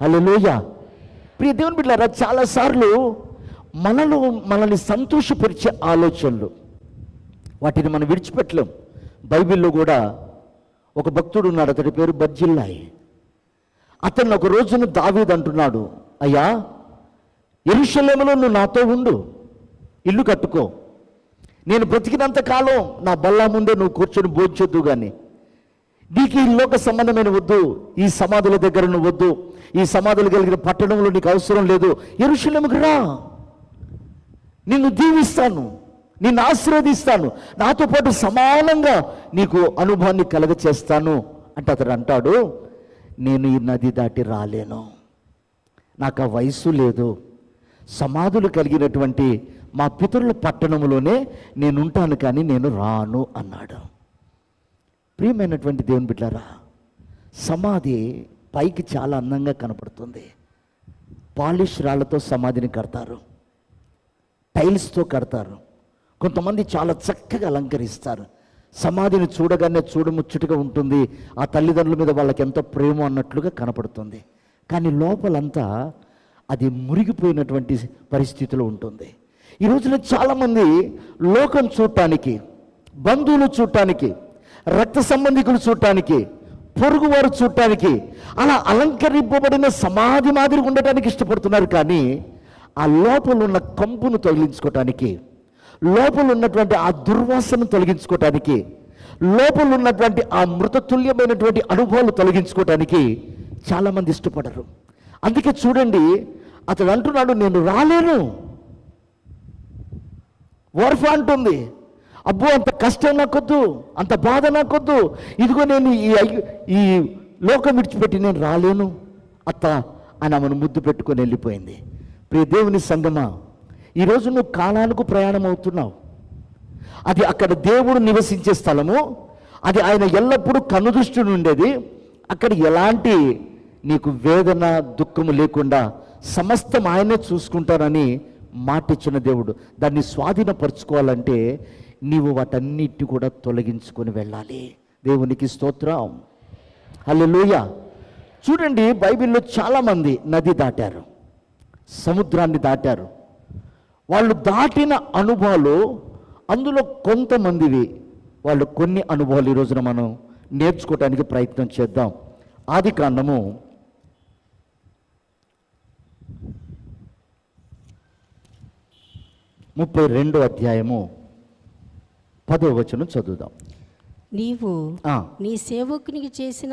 హల్లెలూయా ప్రియ దేవుని బిడ్డారా చాలాసార్లు మనలో మనల్ని సంతోషపరిచే ఆలోచనలు వాటిని మనం విడిచిపెట్టలేం. బైబిల్లో కూడా ఒక భక్తుడు ఉన్నాడు అతడి పేరు బర్జిల్లాయి అతను ఒక రోజున దావీద్ అంటున్నాడు అయ్యా ఎరుషలేములో నువ్వు నాతో ఉండు ఇల్లు కట్టుకో. నేను బ్రతికినంత కాలం నా బల్లా ముందే నువ్వు కూర్చొని భోజొద్దు కానీ నీకు ఈ లోక సంబంధమైన వద్దు. ఈ సమాధుల దగ్గర నువ్వు వద్దు. ఈ సమాధులు కలిగిన పట్టణంలో నీకు అవసరం లేదు. ఎరుషులముకు రా. నిన్ను దీవిస్తాను. నిన్ను ఆశీర్వదిస్తాను. నాతో పాటు సమానంగా నీకు అనుభవాన్ని కలగ చేస్తాను అంటే అతడు అంటాడు. నేను ఈ నది దాటి రాలేను. నాకు ఆ వయస్సు లేదు. సమాధులు కలిగినటువంటి మా పితరుల పట్టణంలోనే నేను ఉంటాను కానీ నేను రాను అన్నాడు. ప్రియమైనటువంటి దేవుని బిడ్డారా సమాధి పైకి చాలా అందంగా కనపడుతుంది. పాలిష్ రాళ్ళతో సమాధిని కడతారు. టైల్స్తో కడతారు. కొంతమంది చాలా చక్కగా అలంకరిస్తారు. సమాధిని చూడగానే చూడముచ్చటగా ఉంటుంది. ఆ తల్లిదండ్రుల మీద వాళ్ళకి ఎంతో ప్రేమ అన్నట్లుగా కనపడుతుంది. కానీ లోపలంతా అది మురిగిపోయినటువంటి పరిస్థితిలో ఉంటుంది. ఈ రోజున చాలామంది లోకం చూడటానికి బంధువులు చూడటానికి రక్త సంబంధికులు చూడటానికి పొరుగువారు చూడటానికి అలా అలంకరింపబడిన సమాధి మాదిరి ఉండటానికి ఇష్టపడుతున్నారు కానీ ఆ లోపల ఉన్న కంపును తొలగించుకోవటానికి లోపల ఉన్నటువంటి ఆ దుర్వాసన తొలగించుకోవటానికి లోపల ఉన్నటువంటి ఆ మృతతుల్యమైనటువంటి అనుభవాలు తొలగించుకోవటానికి చాలామంది ఇష్టపడరు. అందుకే చూడండి అతడు అంటున్నాడు నేను రాలేను. వర్ఫ అంటుంది. అబ్బో అంత కష్టం నాకొద్దు అంత బాధ నాకొద్దు. ఇదిగో నేను ఈ ఈ లోకం విడిచిపెట్టి నేను రాలేను. అత్త అని ఆమెను ముద్దు పెట్టుకొని వెళ్ళిపోయింది. ప్రియ దేవుని సంగమా ఈరోజు నువ్వు కాలానికి ప్రయాణం అవుతున్నావు. అది అక్కడ దేవుడు నివసించే స్థలము. అది ఆయన ఎల్లప్పుడూ కనుదృష్టి ఉండేది. అక్కడ ఎలాంటి నీకు వేదన దుఃఖము లేకుండా సమస్తం ఆయనే చూసుకుంటారని మాటిచ్చిన దేవుడు. దాన్ని స్వాధీనపరచుకోవాలంటే నీవు వాటన్నిటి కూడా తొలగించుకొని వెళ్ళాలి. దేవునికి స్తోత్రం. హల్లెలూయ. చూడండి బైబిల్లో చాలామంది నది దాటారు సముద్రాన్ని దాటారు. వాళ్ళు దాటిన అనుభవాలు అందులో కొంతమందివి వాళ్ళు కొన్ని అనుభవాలు ఈ రోజున మనం నేర్చుకోవడానికి ప్రయత్నం చేద్దాం. ఆది కాండము ముప్పై రెండో అధ్యాయము. పదో వచనం చదువుదాం. నీవు ఆ, నీ సేవకునికి చేసిన